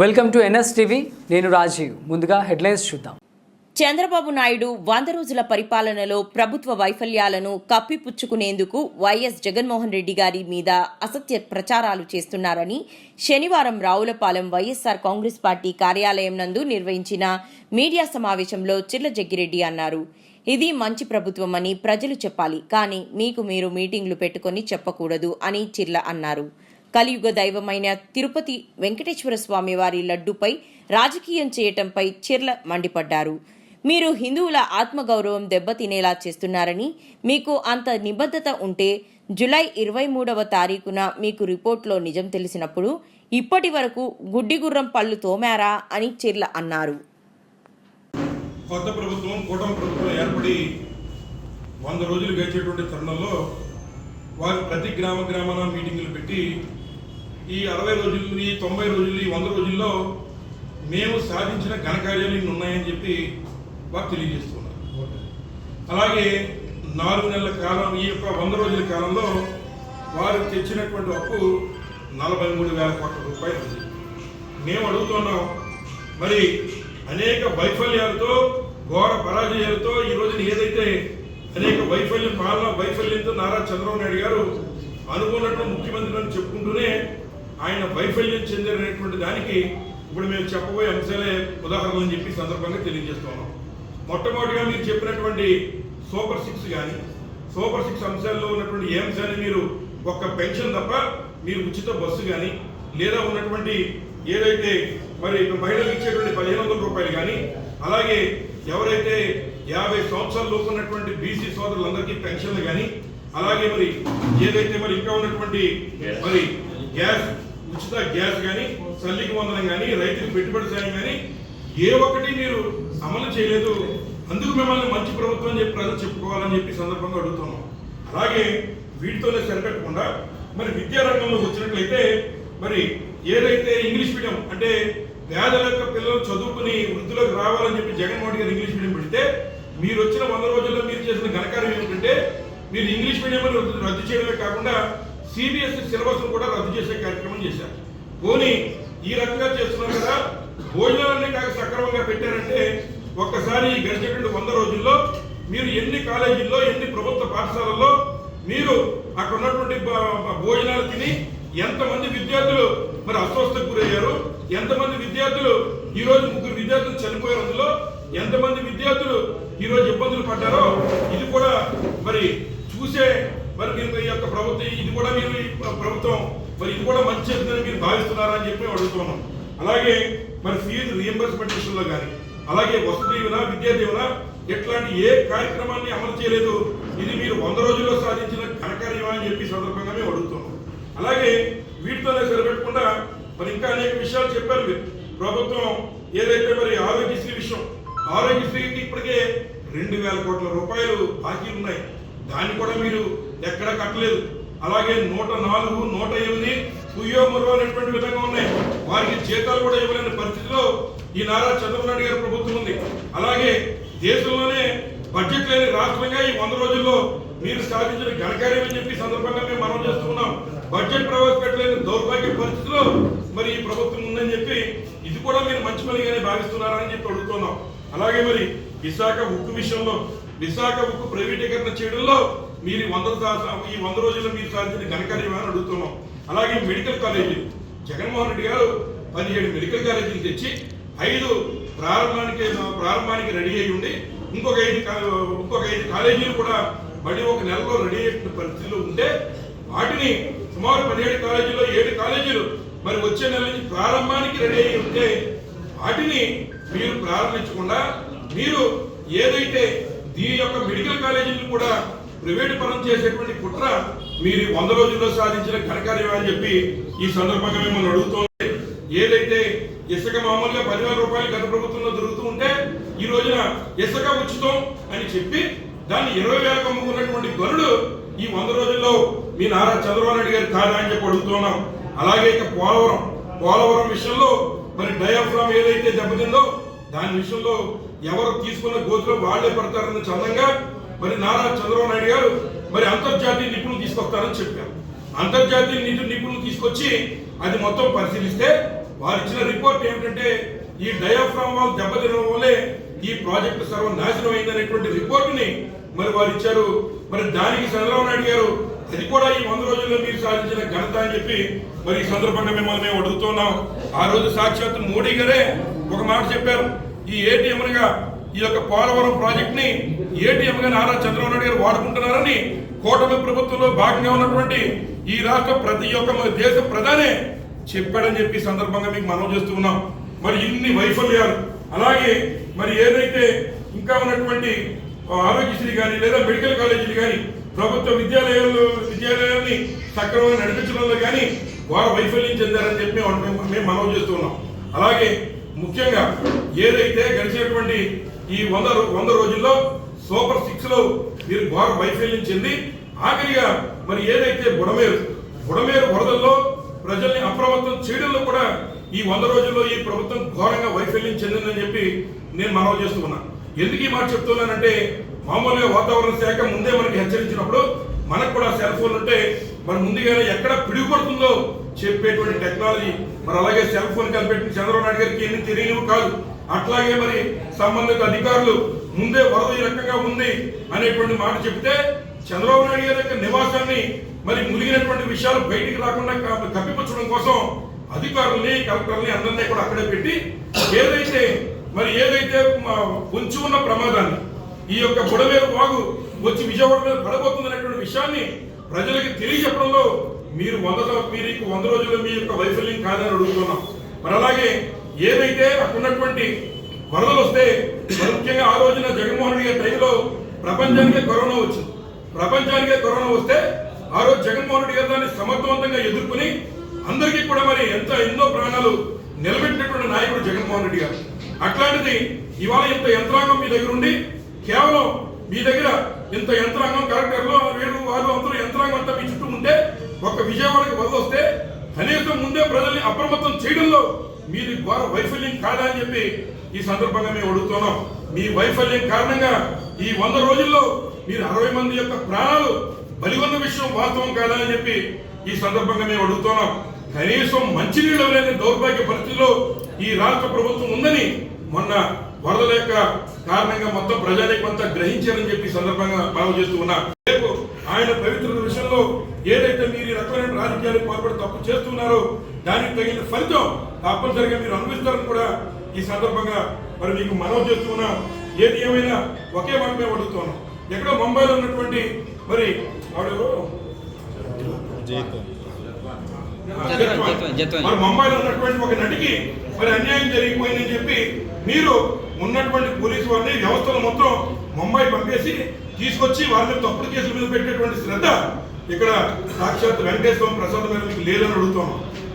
Welcome to NS TV నేను రాజీవ్. ముందుగా headlines చూద్దాం. చంద్రబాబు నాయుడు వంద రోజుల పరిపాలనలో ప్రభుత్వ వైఫల్యాలను కప్పిపుచ్చుకునేందుకు వైఎస్ జగన్మోహన్ రెడ్డి గారి మీద అసత్య ప్రచారాలు చేస్తున్నారని శనివారం రావులపాలెం వైఎస్సార్ కాంగ్రెస్ పార్టీ కార్యాలయం నందు నిర్వహించిన మీడియా సమావేశంలో చిర్ల జగ్గిరెడ్డి అన్నారు. ఇది మంచి ప్రభుత్వమని ప్రజలు చెప్పాలి. కానీ మీకు మీరు మీటింగ్లు పెట్టుకొని చెప్పకూడదు అని చిర్ల అన్నారు. కలియుగ దైవమైన తిరుపతి వెంకటేశ్వర స్వామి వారి లడ్డుపై రాజకీయం చేయటంపై చిర్ల మండిపడ్డారు. మీరు హిందువుల ఆత్మగౌరవం దెబ్బతినేలా చేస్తున్నారని మీకు అంత నిబద్ధత ఉంటే జులై ఇరవై మూడవ తారీఖున మీకు రిపోర్ట్లో నిజం తెలిసినప్పుడు ఇప్పటి వరకు గుడ్డిగుర్రం పళ్ళు తోమారా అని చిర్ల అన్నారు. కొత్త ప్రభుత్వం కూటమి ప్రభుత్వం ఏర్పడి వంద రోజులు గడిచేటువంటి తరుణంలో వారు ప్రతి గ్రామ గ్రామాన మీటింగులు పెట్టి ఈ అరవై రోజులు ఈ తొంభై రోజులు ఈ వంద రోజుల్లో మేము సాధించిన ఘనకార్యాలు ఇన్ని ఉన్నాయని చెప్పి వారు తెలియజేస్తున్నారు అలాగే నాలుగు నెలల కాలం ఈ యొక్క వంద రోజుల కాలంలో వారు తెచ్చినటువంటి అప్పు నలభై మూడు వేల కోట్ల రూపాయలు ఉంది. మేము అడుగుతున్నాం మరి అనేక వైఫల్యాలతో ఘోర పరాజయాలతో ఈ రోజున ఏదైతే అనేక వైఫల్యం పాలన వైఫల్యంతో నారా చంద్రబాబు నాయుడు గారు అనుకున్నట్టు ముఖ్యమంత్రి అని చెప్పుకుంటూనే ఆయన వైఫల్యం చెందినటువంటి దానికి ఇప్పుడు మేము చెప్పబోయే అంశాలే ఉదాహరణలు అని చెప్పి సందర్భంగా తెలియజేస్తున్నాం మొట్టమొదటిగా మీరు చెప్పినటువంటి సూపర్ సిక్స్ కానీ సూపర్ సిక్స్ అంశాల్లో ఉన్నటువంటి ఏ అంశాన్ని మీరు ఒక్క పెన్షన్ తప్ప మీరు ఉచిత బస్సు కానీ లేదా ఉన్నటువంటి ఏదైతే మరి మహిళలకు ఇచ్చేటువంటి పదిహేను వందల రూపాయలు కానీ అలాగే ఎవరైతే యాభై సంవత్సరాల లోపు ఉన్నటువంటి బీసీ సోదరులందరికీ పెన్షన్లు కానీ అలాగే మరి ఏదైతే మరి ఇంకా ఉన్నటువంటి మరి గ్యాస్ ఉచిత గ్యాస్ కానీ తల్లికి వందనం కానీ రైతులకు పెట్టుబడి సాయం కానీ ఏ ఒక్కటి మీరు అమలు చేయలేదు. అందుకు మిమ్మల్ని మంచి ప్రభుత్వం అని చెప్పి ప్రజలు చెప్పుకోవాలని చెప్పి సందర్భంగా అడుగుతున్నాం. అలాగే వీటితోనే సరిపెట్టకుండా మరి విద్యా రంగంలో వచ్చినట్లయితే మరి ఏదైతే ఇంగ్లీష్ మీడియం అంటే పేదల యొక్క పిల్లలు చదువుకుని వృద్ధులకు రావాలని చెప్పి జగన్మోహన్ గారు ఇంగ్లీష్ మీడియం పెడితే మీరు వచ్చిన వంద రోజుల్లో మీరు చేసిన ఘనకార్యం ఏమిటంటే మీరు ఇంగ్లీష్ మీడియం రద్దు చేయడమే కాకుండా సిబిఎస్ఈ సిలబస్ కూడా రద్దు చేసే కార్యక్రమం చేశారు. పోనీ ఈ రకంగా చేస్తున్నారు కదా భోజనాలన్నీ కాక సక్రమంగా పెట్టారంటే ఒక్కసారి ఈ గడిచేటువంటి వంద రోజుల్లో మీరు ఎన్ని కాలేజీల్లో ఎన్ని ప్రభుత్వ పాఠశాలల్లో మీరు అక్కడ ఉన్నటువంటి భోజనాలు తిని ఎంతమంది విద్యార్థులు మరి అస్వస్థకు గురయ్యారు ఎంతమంది విద్యార్థులు ఈరోజు ముగ్గురు విద్యార్థులు చనిపోయారు అందులో ఎంతమంది విద్యార్థులు ఈ రోజు ఇబ్బందులు పడ్డారో ఇది కూడా మరి చూసే మరి మీరు ఈ యొక్క ప్రభుత్వం ఇది కూడా మీరు ప్రభుత్వం మరి ఇది కూడా మంచి చెప్తుందని మీరు భావిస్తున్నారా అని చెప్పి అడుగుతున్నాం. అలాగే మరి ఫీజు రియంబర్స్మెంట్ విషయంలో కానీ అలాగే వసతి దీవెన విద్యా దీవెన ఇట్లాంటి ఏ కార్యక్రమాన్ని అమలు చేయలేదు ఇది మీరు వంద రోజుల్లో సాధించిన ఘనకార్యమా అని చెప్పి సందర్భంగా మేము అడుగుతున్నాం. అలాగే వీటితోనే సరిపెట్టకుండా మరి ఇంకా అనేక విషయాలు చెప్పారు మీరు. ప్రభుత్వం ఏదైతే మరి ఆరోగ్యశ్రీ విషయం ఆరోగ్యశ్రీకి ఇప్పటికే రెండు వేల కోట్ల రూపాయలు బాకీ ఉన్నాయి. దాన్ని కూడా మీరు ఎక్కడ కట్టలేదు. అలాగే నూట నాలుగు నూట ఎనిమిది పుయ్యో మురో అనేటువంటి విధంగా ఉన్నాయి. వారికి జీతాలు కూడా ఇవ్వలేని పరిస్థితిలో ఈ నారా చంద్రబాబు నాయుడు గారి ప్రభుత్వం ఉంది. అలాగే దేశంలోనే బడ్జెట్ లేని రాష్ట్రంగా ఈ వంద రోజుల్లో మీరు సాధించిన ఘనకార్యం అని చెప్పి సందర్భంగా మేము మనం చేస్తున్నాం బడ్జెట్ ప్రవేశపెట్టలేని దౌర్భాగ్య పరిస్థితిలో మరి ఈ ప్రభుత్వం ఉందని చెప్పి ఇది కూడా మీరు మంచి పనిగానే భావిస్తున్నారని చెప్పి అడుగుతున్నాం. అలాగే మరి విశాఖ ఉక్కు విషయంలో విశాఖ ఉక్కు ప్రైవేటీకరణ చేయడంలో మీరు వంద ఈ వంద రోజుల్లో మీరు సాధించిన ఘనకార్యం అని అడుగుతున్నాం. అలాగే మెడికల్ కాలేజీలు జగన్మోహన్ రెడ్డి గారు పదిహేడు మెడికల్ కాలేజీలు తెచ్చి ఐదు ప్రారంభానికి ప్రారంభానికి రెడీ అయి ఉండి ఇంకొక ఐదు ఇంకొక ఐదు కాలేజీలు కూడా మళ్ళీ ఒక నెలలో రెడీ అయిన పరిస్థితిలో ఉంటే వాటిని సుమారు పదిహేడు కాలేజీలో ఏడు కాలేజీలు మరి వచ్చే నెల నుంచి ప్రారంభానికి రెడీ అయి ఉంటే వాటిని మీరు ప్రారంభించకుండా మీరు ఏదైతే దీని యొక్క మెడికల్ కాలేజీలు కూడా ప్రైవేట్ పరం చేసేటువంటి కుట్ర మీరు వంద రోజుల్లో సాధించిన ఘనకార్యం అని చెప్పి ఈ సందర్భంగా మిమ్మల్ని అడుగుతోంది ఏదైతే ఇసుక మామూలుగా పదివేల రూపాయలు గత ప్రభుత్వంలో దొరుకుతూ ఉంటే ఈ రోజున ఇసుక ఉచితం అని చెప్పి దాన్ని ఇరవై వేలకు అమ్ముకున్నటువంటి గనుడు ఈ వంద రోజుల్లో మీ నారా చంద్రబాబు నాయుడు గారు కాదా అని చెప్పి అడుగుతున్నాం అలాగే ఇక పోలవరం. పోలవరం విషయంలో మరి డయాఫ్రామ్ ఏదైతే దెబ్బతిందో దాని విషయంలో ఎవరు తీసుకున్న గోతులో వాళ్ళే పడతారన్న చందంగా మరి నారా చంద్రబాబు నాయుడు గారు మరి అంతర్జాతీయ నిపుణులు తీసుకొస్తారని చెప్పారు. అంతర్జాతీయ నిధు నిపుణులు తీసుకొచ్చి అది మొత్తం పరిశీలిస్తే వారు ఇచ్చిన రిపోర్ట్ ఏమిటంటే ఈ డయాఫ్రామ్ వాల్ దెబ్బతినడం వల్లే ఈ ప్రాజెక్టు సర్వనాశనం అయిందనేటువంటి రిపోర్టుని మరి వారు ఇచ్చారు. మరి దానికి చంద్రబాబు నాయుడు గారు అది కూడా ఈ వంద రోజుల్లో మీరు సాధించిన ఘనత అని చెప్పి మరి ఈ సందర్భంగా మిమ్మల్ని మేము అడుగుతున్నాం. ఆ రోజు సాక్షాత్ మోడీ గారే ఒక మాట చెప్పారు. ఈ ఏటీఎం ఈ యొక్క పోలవరం ప్రాజెక్ట్ని ఏటీఎంగా నారా చంద్రబాబు నాయుడు గారు వాడుకుంటున్నారని కూటమి ప్రభుత్వంలో భాగంగా ఉన్నటువంటి ఈ రాష్ట్ర ప్రతి ఒక్క మన దేశ ప్రధానే చెప్పాడని చెప్పి సందర్భంగా మీకు మనం చేస్తూ ఉన్నాం. మరి ఇన్ని వైఫల్యాలు అలాగే మరి ఏదైతే ఇంకా ఉన్నటువంటి ఆరోగ్యశ్రీ కానీ లేదా మెడికల్ కాలేజీలు కానీ ప్రభుత్వ విద్యాలయాల్లో విద్యాలయాన్ని సక్రమంగా నడిపించడంలో కానీ వారు వైఫల్యం చెందారని చెప్పి మేము మేము మనవి చేస్తున్నాం. అలాగే ముఖ్యంగా ఏదైతే గడిచినటువంటి ఈ వంద వంద రోజుల్లో సూపర్ సిక్స్లో మీరు ఘోర వైఫల్యం చెంది ఆఖరిగా మరి ఏదైతే బుడమేరు బుడమేరు వరదల్లో ప్రజల్ని అప్రమత్తం చేయడంలో కూడా ఈ వంద రోజుల్లో ఈ ప్రభుత్వం ఘోరంగా వైఫల్యం చెందిందని చెప్పి నేను మనవి చేస్తున్నాను ఎందుకు ఈ మాట చెప్తున్నానంటే మామూలుగా వాతావరణ శాఖ ముందే మనకి హెచ్చరించినప్పుడు మనకు కూడా సెల్ ఫోన్ ఉంటే మరి ముందుగానే ఎక్కడ పిడుగుపడుతుందో చెప్పేటువంటి టెక్నాలజీ మరి అలాగే సెల్ ఫోన్ కనిపెట్టిన చంద్రబాబు నాయుడు గారికి ఎన్ని తెలియనివి కాదు. అట్లాగే మరి సంబంధిత అధికారులు ముందే వరద ఈ రకంగా ఉంది అనేటువంటి మాట చెప్తే చంద్రబాబు నాయుడు గారి యొక్క నివాసాన్ని మరి మునిగినటువంటి విషయాలు బయటికి రాకుండా క- కప్పిపుచ్చడం కోసం అధికారుల్ని కలెక్టర్ని అందరినీ కూడా అక్కడే పెట్టి ఏదైతే మరి ఏదైతే మ- పొంచి ఉన్న ప్రమాదాన్ని ఈ యొక్క బుడవేరు వాగు వచ్చి విజయవాడ మీద పడబోతుంది అనేటువంటి విషయాన్ని ప్రజలకి తెలియజెప్పడంలో మీరు వంద మీరు వంద రోజుల్లో మీ యొక్క వైఫల్యం కాదని అడుగుతున్నాం. మరి అలాగే ఏదైతే అక్కడున్నటువంటి వరదలు వస్తే ముఖ్యంగా ఆ రోజున జగన్మోహన్ రెడ్డి గారి టైంలో ప్రపంచానికే కరోనా వచ్చింది. ప్రపంచానికే కరోనా వస్తే ఆ రోజు జగన్మోహన్ రెడ్డి గారు దాన్ని సమర్థవంతంగా ఎదుర్కొని అందరికీ కూడా మరి ఎంత ఎన్నో ప్రాణాలు నిలబెట్టినటువంటి నాయకుడు జగన్మోహన్ రెడ్డి గారు. అట్లాంటిది ఇవాళ ఇంత యంత్రాంగం మీ దగ్గర ఉండి కేవలం మీ దగ్గర ఇంత యంత్రాంగం కలెక్టర్లు వీళ్ళు వాళ్ళు అందరూ యంత్రాంగం అంతా మీ చుట్టూ ఉంటే ఒక్క విజయవాడకి వదిలొస్తే వస్తే కనీసం ముందే ప్రజల్ని అప్రమత్తం చేయడంలో మీది ఘోర వైఫల్యం కాదా అని చెప్పి ఈ సందర్భంగా మేము అడుగుతున్నాం. మీ వైఫల్యం కారణంగా ఈ వంద రోజుల్లో మీరు అరవై మంది యొక్క ప్రాణాలు బలిగొన్న విషయం వాస్తవం కాదా అని చెప్పి ఈ సందర్భంగా మేము అడుగుతున్నాం. కనీసం మంచినీళ్ళు లేని దౌర్భాగ్య పరిస్థితిలో ఈ రాష్ట్ర ప్రభుత్వం ఉందని మొన్న వరదల యొక్క కారణంగా మొత్తం ప్రజానికి అంతా గ్రహించారని చెప్పి సందర్భంగా మనం చేస్తూ ఉన్నా. రేపు ఆయన పవిత్ర విషయంలో ఏదైతే మీరు ఈ రకమైన రాజకీయాలకు పాల్పడి తప్పు చేస్తున్నారో దానికి తగిన ఫలితం తప్పనిసరిగా మీరు అనుభవిస్తారని కూడా ఈ సందర్భంగా మరి మీకు మనవి చేస్తున్నా ఏది ఏమైనా ఒకే మాట మేము అడుగుతున్నాం. ఎక్కడో ముంబైలో ఉన్నటువంటి మరి. మరి ముంబైలో ఉన్నటువంటి ఒక నటికి మరి అన్యాయం జరిగిపోయిందని చెప్పి మీరు ఉన్నటువంటి పోలీసు వారిని వ్యవస్థను మొత్తం ముంబై పంపేసి తీసుకొచ్చి వారిని తప్పుడు కేసుల మీద పెట్టేటువంటి శ్రద్ధ ఇక్కడ సాక్షాత్ వెంకటేశ్వరం ప్రసాద్ మీద మీకు లేదని అడుగుతాం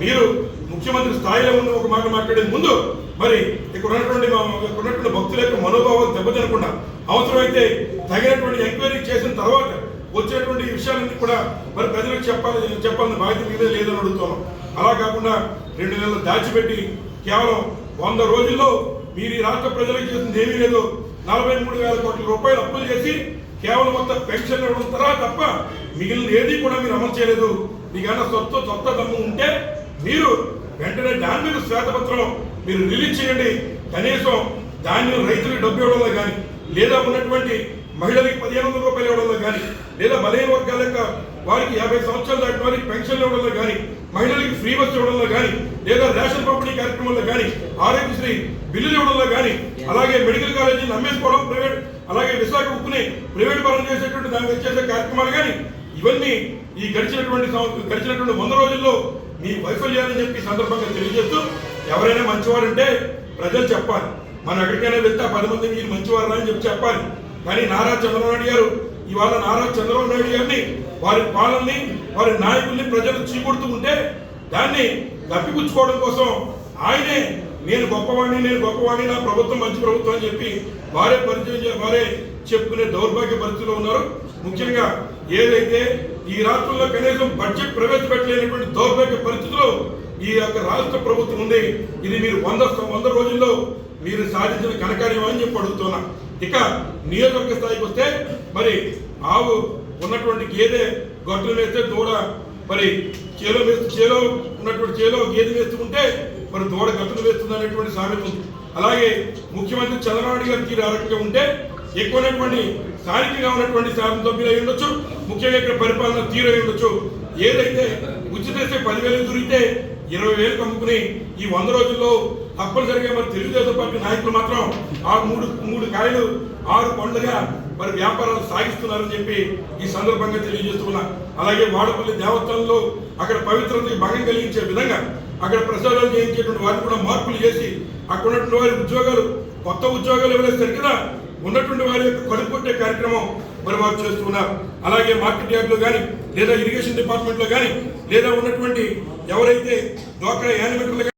మీరు ముఖ్యమంత్రి స్థాయిలో ఉన్న ఒక మాట మాట్లాడే ముందు మరి ఇక్కడ ఉన్నటువంటి మా- ఇక్కడ ఉన్నటువంటి భక్తుల యొక్క మనోభావాలు దెబ్బతినకుండా అవసరమైతే తగినటువంటి ఎంక్వైరీ చేసిన తర్వాత వచ్చేటువంటి విషయాలన్నీ కూడా మరి ప్రజలకు చెప్పాలి చెప్పాలని బాధ్యత మీదే లేదని అడుగుతాం అలా కాకుండా రెండు నెలలు దాచిపెట్టి కేవలం వంద రోజుల్లో మీరు ఈ రాష్ట్ర ప్రజలకు చేసింది ఏమీ లేదు. నలభై మూడు వేల కోట్ల రూపాయలు అప్పులు చేసి కేవలం మొత్తం పెన్షన్ ఇవ్వడం తర్వాత తప్ప మిగిలిన ఏది కూడా మీరు అమలు చేయలేదు. మీకన్నా సొత్తు సొత్త దమ్ము ఉంటే మీరు వెంటనే దాని మీద శ్వేతపత్రం మీరు రిలీజ్ చేయండి. కనీసం ధాన్యం రైతులకు డబ్బు ఇవ్వడంలో కానీ లేదా ఉన్నటువంటి మహిళలకు పదిహేను వందల రూపాయలు ఇవ్వడంలో కానీ లేదా బలహీన వర్గాల యొక్క వారికి యాభై సంవత్సరాలు దాటి వారికి పెన్షన్లు ఇవ్వడంలో కానీ మహిళలకు ఫ్రీ బస్ ఇవ్వడంలో కానీ లేదా రేషన్ పంపిణీ కార్యక్రమంలో కానీ ఆరోగ్యశ్రీ బిల్లులు ఇవ్వడంలో కానీ అలాగే మెడికల్ కాలేజీని అమ్మేసుకోవడం ప్రైవేట్ అలాగే విశాఖ ఉక్కుని ప్రైవేట్ పరం చేసేటువంటి దానికి చేసే కార్యక్రమాలు కానీ ఇవన్నీ ఈ గడిచినటువంటి గడిచినటువంటి వంద రోజుల్లో మీ వైఫల్యాన్ని చెప్పి సందర్భంగా తెలియజేస్తూ ఎవరైనా మంచివారంటే ప్రజలు చెప్పాలి. మనం ఎక్కడికైనా వెళ్తే పది మంది మీరు మంచివారు అని చెప్పి చెప్పాలి. కానీ నారా చంద్రబాబు నాయుడు గారు ఇవాళ నారా చంద్రబాబు నాయుడు గారిని వారి పాలనని వారి నాయకుల్ని ప్రజలు చీకొడుతూ ఉంటే దాన్ని కప్పిపుచ్చుకోవడం కోసం ఆయనే నేను గొప్పవాడిని నేను గొప్పవాడిని నా ప్రభుత్వం మంచి ప్రభుత్వం అని చెప్పి వారే పరిచయం వారే చెప్పుకునే దౌర్భాగ్య పరిస్థితిలో ఉన్నారు. ముఖ్యంగా ఏదైతే ఈ రాష్ట్రంలో కనీసం బడ్జెట్ ప్రవేశపెట్టలేనటువంటి దౌర్భాగ్య పరిస్థితిలో ఈ యొక్క రాష్ట్ర ప్రభుత్వం ఉంది. ఇది మీరు వంద వంద రోజుల్లో మీరు సాధించిన కనకార్యం అని చెప్పి అడుగుతున్నా. ఇక నియోజకవర్గ స్థాయికి వస్తే మరి ఆవు ఉన్నటువంటి గేదె గొడ్లు వేస్తే దూడ మరి చేలో వేస్తూ చేలో ఉన్నటువంటి చేలో గేదె వేస్తుంటే మరి దూడ గతులు వేస్తుంది అనేటువంటి సామెత ఉంది. అలాగే ముఖ్యమంత్రి చంద్రబాబు గారికి ఆరోగ్యంగా ఉంటే ఎక్కువైనటువంటి స్థానికంగా ఉన్నటువంటి శాసన సభ్యులు అయి ఉండొచ్చు ముఖ్యంగా ఇక్కడ పరిపాలన తీరు అయి ఉండొచ్చు. ఏదైతే ఉచిత పదివేలు దొరికితే ఇరవై వేలు కమ్ముకుని ఈ వంద రోజుల్లో తప్పనిసరిగా మరి తెలుగుదేశం పార్టీ నాయకులు మాత్రం ఆ మూడు మూడు కాయలు ఆరు పండ్లుగా మరి వ్యాపారాలు సాగిస్తున్నారని చెప్పి ఈ సందర్భంగా తెలియజేస్తున్నా. అలాగే వాడపల్లి దేవస్థానంలో అక్కడ పవిత్రతకి భంగం కలిగించే విధంగా అక్కడ ప్రసాదాలు చేయించేటువంటి వారు కూడా మార్పులు చేసి అక్కడ ఉన్నటువంటి వారి ఉద్యోగాలు కొత్త ఉద్యోగాలు ఇవ్వలేదు సరికదా ఉన్నటువంటి వారి యొక్క కడుపు కార్యక్రమం మరి వారు చేస్తున్నారు. అలాగే మార్కెట్ యార్డ్లో కానీ లేదా ఇరిగేషన్ డిపార్ట్మెంట్లో కానీ లేదా ఉన్నటువంటి ఎవరైతే డోక్రా యానిమేటర్లు